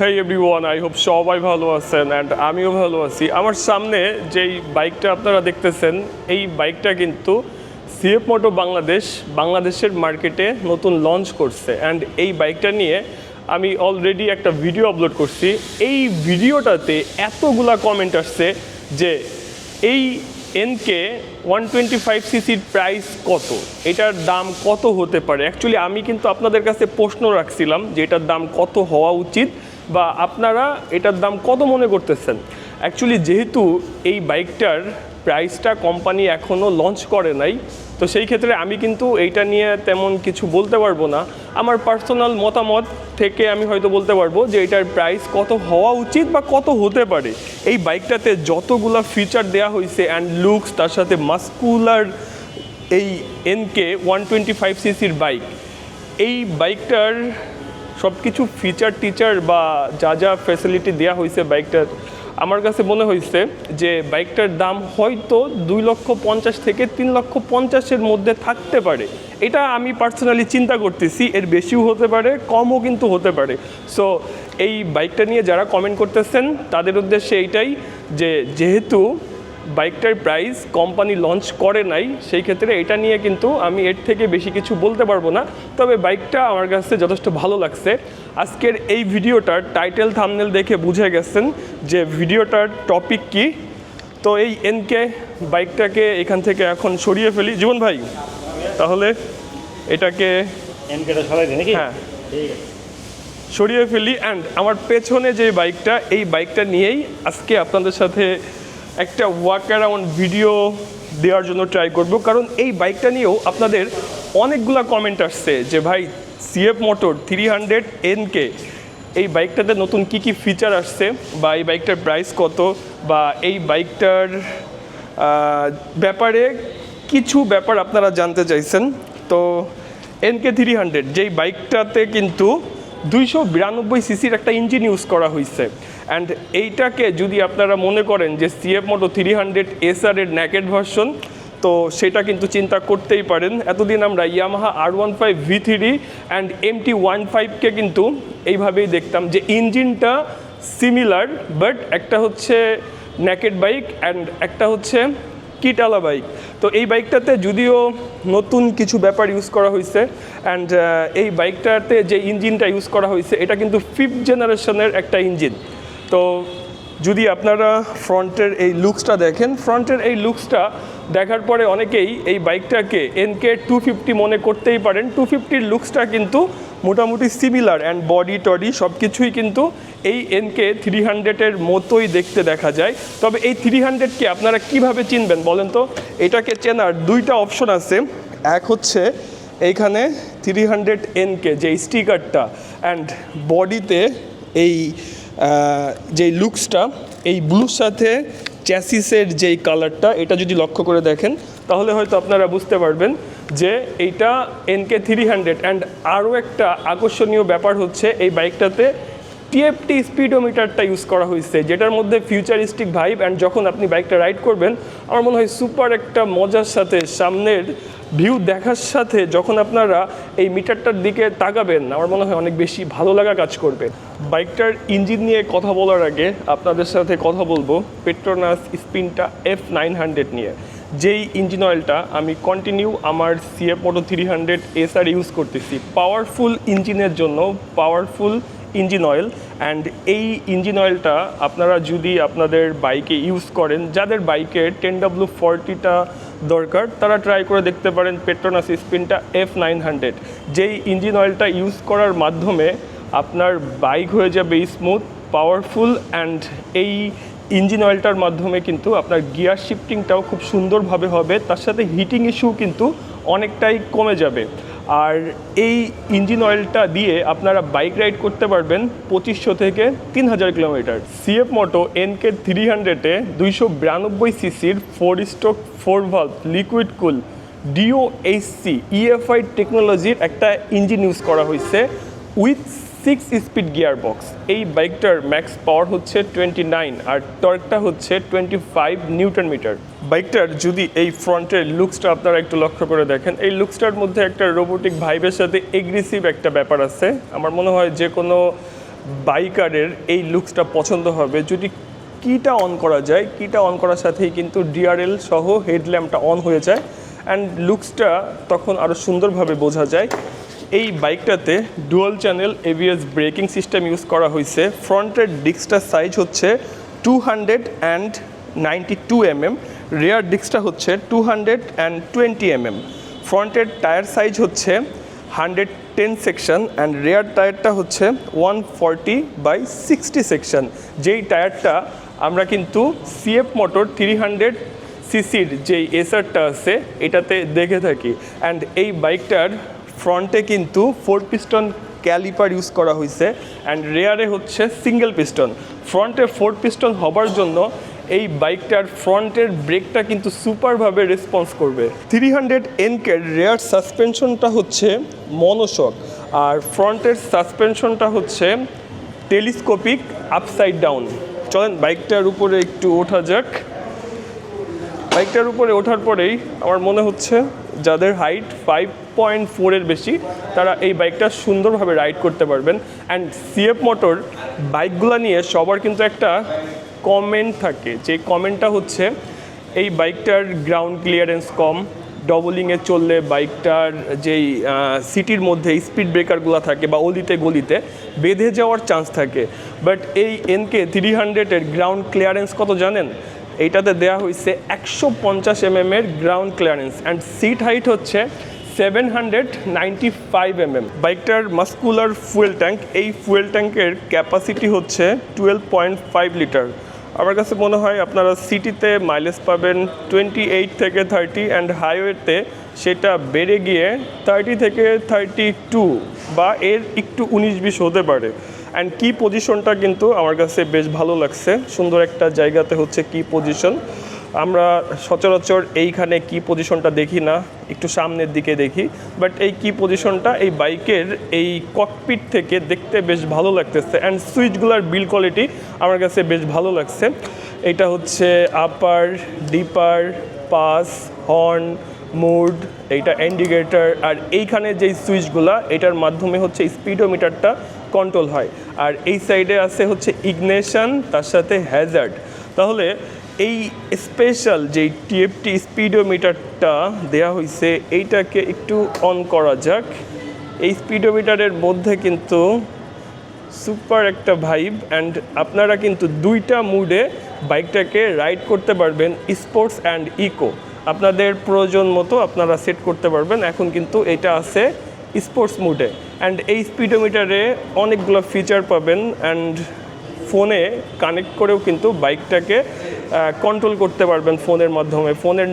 Hey everyone I hope সবাই ভালো আছেন অ্যান্ড আমিও ভালো আছি। আমার সামনে যেই বাইকটা আপনারা দেখতেছেন, এই বাইকটা কিন্তু সিএফ মোটো বাংলাদেশ বাংলাদেশের মার্কেটে নতুন লঞ্চ করছে। অ্যান্ড এই বাইকটা নিয়ে আমি অলরেডি একটা ভিডিও আপলোড করছি। এই ভিডিওটাতে এতগুলা কমেন্ট আসছে যে এই এনকে ওয়ান টোয়েন্টি ফাইভ সিসির প্রাইস কত? এটার দাম কত হতে পারে? অ্যাকচুয়ালি আমি কিন্তু আপনাদের কাছে প্রশ্ন রাখছিলাম যে এটার দাম কত হওয়া উচিত? বা আপনারা এটার দাম কত মনে করতেছেন? অ্যাকচুয়ালি যেহেতু এই বাইকটার প্রাইসটা কোম্পানি এখনও লঞ্চ করে নাই, তো সেই ক্ষেত্রে আমি কিন্তু এইটা নিয়ে তেমন কিছু বলতে পারব না। আমার পার্সোনাল মতামত থেকে আমি হয়তো বলতে পারব যে এটার প্রাইস কত হওয়া উচিত বা কত হতে পারে। এই বাইকটাতে যতগুলা ফিচার দেওয়া হয়েছে অ্যান্ড লুকস তার সাথে মাস্কুলার এই এনকে ওয়ান টোয়েন্টি ফাইভ সিসির বাইক এই বাইকটার সব কিছু ফিচার টিচার বা যা যা ফ্যাসিলিটি দেওয়া হয়েছে বাইকটার, আমার কাছে মনে হয়েছে যে বাইকটার দাম হয়তো দুই লক্ষ পঞ্চাশ থেকে তিন লক্ষ পঞ্চাশের মধ্যে থাকতে পারে। এটা আমি পার্সোনালি চিন্তা করতেছি, এর বেশিও হতে পারে, কমও কিন্তু হতে পারে। সো এই বাইকটা নিয়ে যারা কমেন্ট করতেছেন, তাদের উদ্দেশ্যে এইটাই যে যেহেতু বাইকটার প্রাইস কোম্পানি লঞ্চ করে নাই সেই ক্ষেত্রে এটা নিয়ে কিন্তু আমি এর থেকে বেশি কিছু বলতে পারব না। তবে বাইকটা আমার কাছে যথেষ্ট ভালো লাগছে। আজকের এই ভিডিওটার টাইটেল থামনেল দেখে বুঝে গেছেন যে ভিডিওটার টপিক কি। তো এই এনকে বাইকটাকে এখান থেকে এখন সরিয়ে ফেলি। জীবন ভাই তাহলে এটাকে হ্যাঁ। সরিয়ে ফেলি। অ্যান্ড আমার পেছনে যে বাইকটা এই বাইকটা নিয়েই আজকে আপনাদের সাথে একটা ওয়াক অ্যারাউন্ড ভিডিও দেওয়ার জন্য ট্রাই করব। কারণ এই বাইকটা নিয়েও আপনাদের অনেকগুলা কমেন্ট আসছে যে, ভাই CF motor three hundred NK এই বাইকটাতে নতুন কি কি ফিচার আসছে? বা এই বাইকটার প্রাইস কত? বা এই বাইকটার ব্যাপারে কিছু ব্যাপার আপনারা জানতে চাইছেন? তো এনকে থ্রি হান্ড্রেড যেই বাইকটাতে কিন্তু দুইশো বিরানব্বই সিসির একটা ইঞ্জিন ইউজ করা হয়েছে অ্যান্ড এইটাকে যদি আপনারা মনে করেন যে CF Moto three hundred SR এর ন্যাকেড ভার্সন তো সেটা কিন্তু চিন্তা করতেই পারেন। এতদিন আমরা Yamaha R one five V three and M T one ফাইভকে কিন্তু এইভাবেই দেখতাম যে ইঞ্জিনটা সিমিলার বাট একটা হচ্ছে ন্যাকেড বাইক অ্যান্ড একটা হচ্ছে কিটালা বাইক তো এই বাইকটাতে যদিও নতুন কিছু ব্যাপার ইউজ করা হয়েছে অ্যান্ড এই বাইকটাতে যে ইঞ্জিনটা ইউজ করা হয়েছে এটা কিন্তু ফিফথ জেনারেশনের একটা ইঞ্জিন। তো যদি আপনারা ফ্রন্টের এই লুকসটা দেখেন, ফ্রন্টের এই লুকসটা দেখার পরে অনেকেই এই বাইকটাকে এনকে টু ফিফটি মনে করতেই পারেন। টু ফিফটির লুকসটা কিন্তু মোটামুটি সিমিলার অ্যান্ড বডি টডি সব কিছুই কিন্তু এই এনকে থ্রি হান্ড্রেডের মতোই দেখতে দেখা যায়। তবে এই থ্রি হান্ড্রেডকে আপনারা কীভাবে চিনবেন বলেন তো? এটাকে চেনার দুইটা অপশন আছে। এক হচ্ছে এইখানে থ্রি হান্ড্রেড এনকে যে স্টিকারটা অ্যান্ড বডিতে এই যেই লুকসটা, এই ব্লুর সাথে চ্যাসিসের যেই কালারটা এটা যদি লক্ষ্য করে দেখেন, তাহলে হয়তো আপনারা বুঝতে পারবেন যে এইটা এনকে থ্রি হান্ড্রেড অ্যান্ড আরও একটা আকর্ষণীয় ব্যাপার হচ্ছে এই বাইকটাতে টিএফটি স্পিডোমিটারটা ইউজ করা হয়েছে, যেটার মধ্যে ফিউচারিস্টিক ভাইব অ্যান্ড যখন আপনি বাইকটা রাইড করবেন, আমার মনে হয় সুপার একটা মজার সাথে সামনের ভিউ দেখার সাথে যখন আপনারা এই মিটারটার দিকে তাকাবেন, আমার মনে হয় অনেক বেশি ভালো লাগা কাজ করবে। বাইকটার ইঞ্জিন নিয়ে কথা বলার আগে আপনাদের সাথে কথা বলব Petronas Sprinta F nine hundred নিয়ে। যেই ইঞ্জিন অয়েলটা আমি কন্টিনিউ আমার CF Moto three hundred SR use করতেছি। পাওয়ারফুল ইঞ্জিনের জন্য পাওয়ারফুল ইঞ্জিন অয়েল অ্যান্ড এই ইঞ্জিন অয়েলটা আপনারা যদি আপনাদের বাইকে ইউজ করেন, যাদের বাইকে টেন ডাব্লু ফর্টিটা দরকার, তারা ট্রাই করে দেখতে পারেন Petronas Sprinta F nine hundred যেই ইঞ্জিন অয়েলটা ইউজ করার মাধ্যমে আপনার বাইক হয়ে যাবে স্মুথ পাওয়ারফুল অ্যান্ড এই ইঞ্জিন অয়েলটার মাধ্যমে কিন্তু আপনার গিয়ার শিফটিংটাও খুব সুন্দরভাবে হবে, তার সাথে হিটিং ইস্যু কিন্তু অনেকটাই কমে যাবে। আর এই ইঞ্জিন অয়েলটা দিয়ে আপনারা বাইক রাইড করতে পারবেন পঁচিশশো থেকে তিন হাজার kilometre. CF Moto NK three হান্ড্রেডে দুইশো বিরানব্বই সিসির four stroke four valve liquid cool DO HC EFI টেকনোলজির একটা ইঞ্জিন ইউজ করা হয়েছে with six speed gear box এই বাইকটার ম্যাক্স পাওয়ার হচ্ছে টোয়েন্টি নাইন আর টর্কটা হচ্ছে টোয়েন্টি ফাইভ নিউটন মিটার বাইকটার যদি এই ফ্রন্টের লুকসটা আপনারা একটু লক্ষ্য করে দেখেন, এই লুকসটার মধ্যে একটা রোবোটিক ভাইবের সাথে এগ্রেসিভ একটা ব্যাপার আছে। আমার মনে হয় যে কোনো বাইকারের এই লুকসটা পছন্দ হবে। যদি কিটা অন করা যায় কিটা অন করার সাথেই কিন্তু ডিআরএল সহ হেডল্যাম্পটা অন হয়ে যায়। অ্যান্ড লুকসটা তখন আরও সুন্দরভাবে বোঝা যায়। এই বাইকটাতে dual channel ABS braking system use করা হয়েছে। ফ্রন্টের ডিস্কটার সাইজ হচ্ছে two hundred and ninety two MM rear ডিস্কটা হচ্ছে two hundred and twenty MM ফ্রন্টের টায়ার সাইজ হচ্ছে hundred ten section and rear টায়ারটা হচ্ছে one forty by sixty section যেই টায়ারটা আমরা কিন্তু সিএফ মোটর থ্রি হান্ড্রেড সিসির যেই এসারটা আছে, এটাতে দেখে থাকি। অ্যান্ড এই বাইকটার ফ্রন্টে কিন্তু ফোর পিস্টন ক্যালিপার ইউজ করা হয়েছে অ্যান্ড রেয়ারে হচ্ছে সিঙ্গেল পিস্টন ফ্রন্টে ফোর পিস্টন হবার জন্য এই বাইকটার ফ্রন্টের ব্রেকটা কিন্তু সুপারভাবে রেসপন্স করবে। থ্রি হান্ড্রেড এনকের রেয়ার সাসপেনশনটা হচ্ছে মনোশক আর ফ্রন্টের সাসপেনশনটা হচ্ছে টেলিস্কোপিক আপসাইড ডাউন চলেন, বাইকটার উপরে একটু ওঠা যাক। বাইকটার উপরে ওঠার পরেই আমার মনে হচ্ছে যাদের হাইট ফাইভ পয়েন্ট ফোরের বেশি, তারা এই বাইকটা সুন্দরভাবে রাইড করতে পারবেন। অ্যান্ড সিএফ মোটর বাইকগুলো নিয়ে সবার কিন্তু একটা কমেন্ট থাকে। যে কমেন্টটা হচ্ছে, এই বাইকটার গ্রাউন্ড ক্লিয়ারেন্স কম ডবলিংয়ে চললে বাইকটার যেই সিটির মধ্যে স্পিড ব্রেকারগুলো থাকে বা অলিতে গলিতে বেঁধে যাওয়ার চান্স থাকে। বাট এই এনকে থ্রি হান্ড্রেডের গ্রাউন্ড ক্লিয়ারেন্স কত জানেন? এইটাতে দেওয়া হয়েছে একশো পঞ্চাশ এম এর ground clearance and seat height হচ্ছে seven hundred ninety five M M বাইকটার মাস্কুলার ফুয়েল ট্যাঙ্ক এই ফুয়েল ট্যাঙ্কের ক্যাপাসিটি হচ্ছে টুয়েলভ পয়েন্ট ফাইভ লিটার আমার কাছে মনে হয় আপনারা সিটিতে মাইলেজ পাবেন টোয়েন্টি এইট থেকে থার্টি অ্যান্ড হাইওয়েতে সেটা বেড়ে গিয়ে থার্টি থেকে থার্টি টু বা এর একটু উনিশ বিশ হতে পারে। অ্যান্ড কি পজিশনটা কিন্তু আমার কাছে বেশ ভালো লাগছে। সুন্দর একটা জায়গাতে হচ্ছে কি পজিশন আমরা সচরাচর এইখানে কি পজিশনটা দেখি না, একটু সামনের দিকে দেখি। বাট এই কি পজিশনটা এই বাইকের এই ককপিট থেকে দেখতে বেশ ভালো লাগতেছে। অ্যান্ড সুইচগুলোর বিল কোয়ালিটি আমার কাছে বেশ ভালো লাগছে। এটা হচ্ছে upper dipper pass horn mood এইটা ইন্ডিকেটার আর এইখানে যেই সুইচগুলা এটার মাধ্যমে হচ্ছে স্পিডোমিটারটা কন্ট্রোল হয়। আর এই সাইডে আছে হচ্ছে ইগনেশন তার সাথে হ্যাজার্ড তাহলে এই স্পেশাল যেই টিএফটি স্পিডোমিটারটা দেয়া হয়েছে এইটাকে একটু অন করা যাক। এই স্পিডোমিটারের মধ্যে কিন্তু সুপার একটা ভাইব অ্যান্ড আপনারা কিন্তু দুইটা মুডে বাইকটাকে রাইড করতে পারবেন স্পোর্টস অ্যান্ড ইকো আপনাদের প্রয়োজন মতো আপনারা সেট করতে পারবেন। এখন কিন্তু এটা আছে স্পোর্টস মুডে অ্যান্ড এই স্পিডোমিটারে অনেকগুলো ফিচার পাবেন অ্যান্ড ফোনে কানেক্ট করেও কিন্তু বাইকটাকে কন্ট্রোল করতে পারবেন ফোনের মাধ্যমে। ফোনের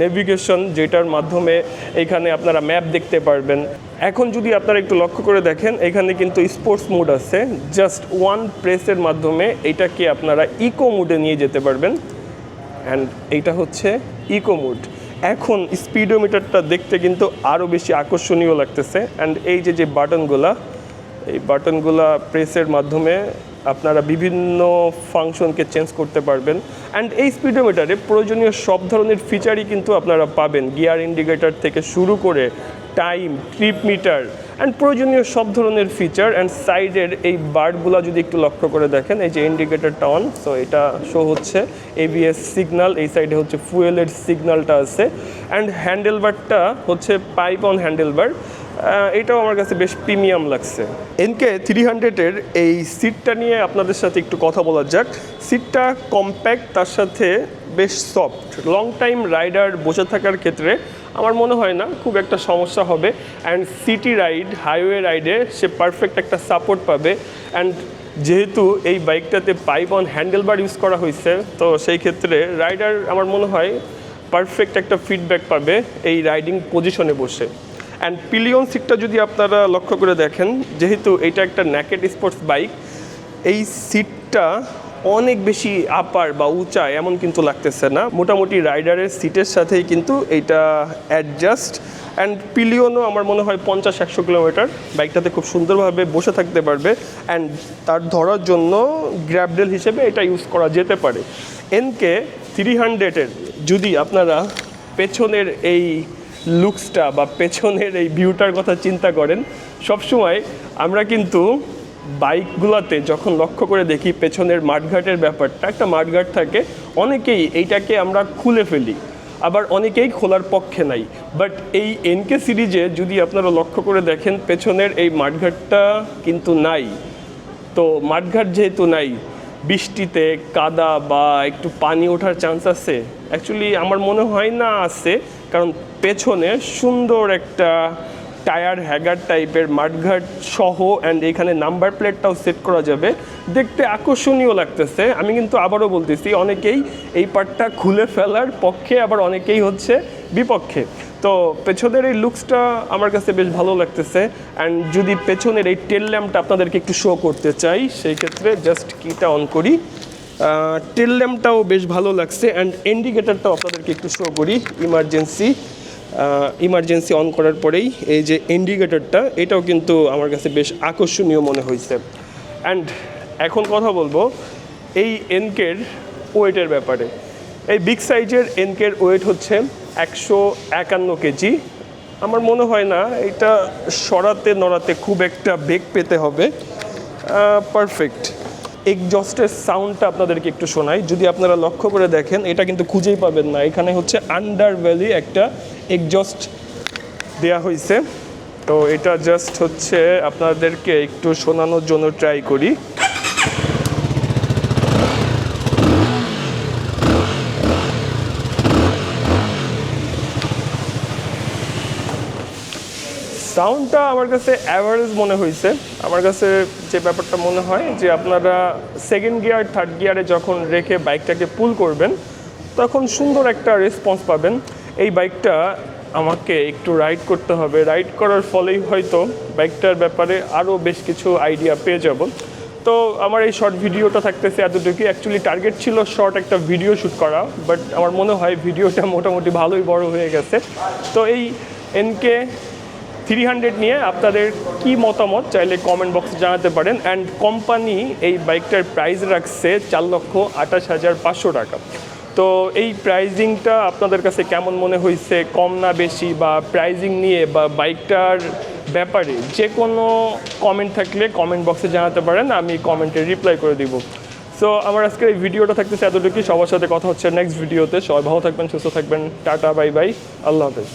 নেভিগেশন যেটার মাধ্যমে এখানে আপনারা ম্যাপ দেখতে পারবেন। এখন যদি আপনারা একটু লক্ষ্য করে দেখেন, এখানে কিন্তু স্পোর্টস মুড আছে। জাস্ট ওয়ান প্রেসের মাধ্যমে এটাকে আপনারা ইকো মুডে নিয়ে যেতে পারবেন। অ্যান্ড এইটা হচ্ছে ইকো মুড এখন স্পিডোমিটারটা দেখতে কিন্তু আরও বেশি আকর্ষণীয় লাগতেছে। অ্যান্ড এই যে যে বাটনগুলা, এই বাটনগুলা প্রেসের মাধ্যমে আপনারা বিভিন্ন ফাংশনকে চেঞ্জ করতে পারবেন। অ্যান্ড এই স্পিডোমিটারে প্রয়োজনীয় সব ধরনের ফিচারই কিন্তু আপনারা পাবেন। গিয়ার ইন্ডিকেটার থেকে শুরু করে টাইম ট্রিপ মিটার অ্যান্ড প্রয়োজনীয় সব ধরনের ফিচার অ্যান্ড সাইডের এই বার্ডগুলো যদি একটু লক্ষ্য করে দেখেন, এই যে ইন্ডিকেটরটা অন সো এটা শো হচ্ছে এবিএস সিগনাল এই সাইডে হচ্ছে ফুয়েলের সিগনালটা আছে অ্যান্ড হ্যান্ডেলবারটা হচ্ছে পাইপ অন হ্যান্ডেলবার এটাও আমার কাছে বেশ প্রিমিয়াম লাগছে। এনকে থ্রি হান্ড্রেডের এই সিটটা নিয়ে আপনাদের সাথে একটু কথা বলা যাক। সিটটা কম্প্যাক্ট তার সাথে বেশ সফট লং টাইম রাইডার বসে থাকার ক্ষেত্রে আমার মনে হয় না খুব একটা সমস্যা হবে। অ্যান্ড সিটি রাইড হাইওয়ে রাইডে সে পারফেক্ট একটা সাপোর্ট পাবে। অ্যান্ড যেহেতু এই বাইকটাতে পাইপ অন হ্যান্ডেলবার ইউজ করা হয়েছে, তো সেই ক্ষেত্রে রাইডার আমার মনে হয় পারফেক্ট একটা ফিডব্যাক পাবে এই রাইডিং পজিশনে বসে। অ্যান্ড পিলিয়ন সিটটা যদি আপনারা লক্ষ্য করে দেখেন, যেহেতু এটা একটা ন্যাকেট স্পোর্টস বাইক এই সিটটা অনেক বেশি আপার বা উঁচা এমন কিন্তু লাগতেছে না। মোটামুটি রাইডারের সিটের সাথেই কিন্তু এটা অ্যাডজাস্ট অ্যান্ড পিলিয়নও আমার মনে হয় পঞ্চাশ, একশো কিলোমিটার বাইকটাতে খুব সুন্দরভাবে বসে থাকতে পারবে অ্যান্ড তার ধরার জন্য গ্র্যাবডেল হিসেবে এটা ইউজ করা যেতে পারে। এনকে থ্রি হান্ড্রেডের যদি আপনারা পেছনের এই লুকসটা বা পেছনের এই ভিউটার কথা চিন্তা করেন, সবসময় আমরা কিন্তু বাইকগুলোতে যখন লক্ষ্য করে দেখি পেছনের মাঠঘাটের ব্যাপারটা, একটা মাঠঘাট থাকে, অনেকেই এইটাকে আমরা খুলে ফেলি। আবার অনেকেই খোলার পক্ষে নাই। বাট এই এনকে সিরিজে যদি আপনারা লক্ষ্য করে দেখেন, পেছনের এই মাঠঘাটটা কিন্তু নাই। তো মাঠঘাট যেহেতু নাই, বৃষ্টিতে কাদা বা একটু পানি ওঠার চান্স আছে? অ্যাকচুয়ালি আমার মনে হয় না আছে, কারণ পেছনে সুন্দর একটা টায়ার হ্যাগার টাইপের মাঠঘাট সহ অ্যান্ড এখানে নাম্বার প্লেটটাও সেট করা যাবে। দেখতে আকর্ষণীয় লাগতেছে। আমি কিন্তু আবারও বলতেছি, অনেকেই এই পার্টটা খুলে ফেলার পক্ষে, আবার অনেকেই হচ্ছে বিপক্ষে। তো পেছনের এই লুকসটা আমার কাছে বেশ ভালো লাগতেছে অ্যান্ড যদি পেছনের এই টেল ল্যাম্পটা আপনাদেরকে একটু শো করতে চাই, সেই ক্ষেত্রে জাস্ট কিটা অন করি। টেল ল্যাম্পটাও বেশ ভালো লাগছে অ্যান্ড ইন্ডিকেটারটাও আপনাদেরকে একটু শো করি ইমার্জেন্সি ইমার্জেন্সি অন করার পরেই এই যে ইন্ডিকেটরটা এটাও কিন্তু আমার কাছে বেশ আকর্ষণীয় মনে হয়েছে। অ্যান্ড এখন কথা বলব এই এনকের ওয়েটের ব্যাপারে। এই বিগ সাইজের এনকের ওয়েট হচ্ছে একশো একান্ন কেজি আমার মনে হয় না, এটা সরাতে নড়াতে খুব একটা বেগ পেতে হবে। পারফেক্ট এক্সজস্টের সাউন্ডটা আপনাদেরকে একটু শোনাই। যদি আপনারা লক্ষ্য করে দেখেন, এটা কিন্তু খুঁজেই পাবেন না। এখানে হচ্ছে আন্ডার ভ্যালি একটা এক্সজস্ট দেয়া হয়েছে তো এটা জাস্ট হচ্ছে আপনাদেরকে একটু শোনানোর জন্য ট্রাই করি। সাউন্ডটা আমার কাছে অ্যাভারেজ মনে হয়েছে আমার কাছে যে ব্যাপারটা মনে হয় যে আপনারা সেকেন্ড গিয়ার থার্ড গিয়ারে যখন রেখে বাইকটাকে পুল করবেন, তখন সুন্দর একটা রেসপন্স পাবেন। এই বাইকটা আমাকে একটু রাইড করতে হবে। রাইড করার ফলেই হয়তো বাইকটার ব্যাপারে আরও বেশ কিছু আইডিয়া পেয়ে যাব। তো আমার এই শর্ট ভিডিওটা থাকতেছে এতটুকু অ্যাকচুয়ালি টার্গেট ছিল শর্ট একটা ভিডিও শ্যুট করা বাট আমার মনে হয় ভিডিওটা মোটামুটি ভালোই বড় হয়ে গেছে। তো এই এনকে থ্রি হান্ড্রেড নিয়ে আপনাদের কি মতামত চাইলে কমেন্ট বক্সে জানাতে পারেন। অ্যান্ড কোম্পানি এই বাইকটার প্রাইস রাখছে চার লক্ষ আঠাশ হাজার পাঁচশো টাকা। তো এই প্রাইজিংটা আপনাদের কাছে কেমন মনে হয়েছে? কম না বেশি? বা প্রাইজিং নিয়ে বা বাইকটার ব্যাপারে যে কোনো কমেন্ট থাকলে কমেন্ট বক্সে জানাতে পারেন, আমি কমেন্টে রিপ্লাই করে দিব। সো আমার আজকের এই ভিডিওটা থাকতেছে এতটুকুই। সবার সাথে কথা হচ্ছে নেক্সট ভিডিওতে সবাই ভালো থাকবেন, সুস্থ থাকবেন। টাটা বাই বাই আল্লাহ হাফেজ।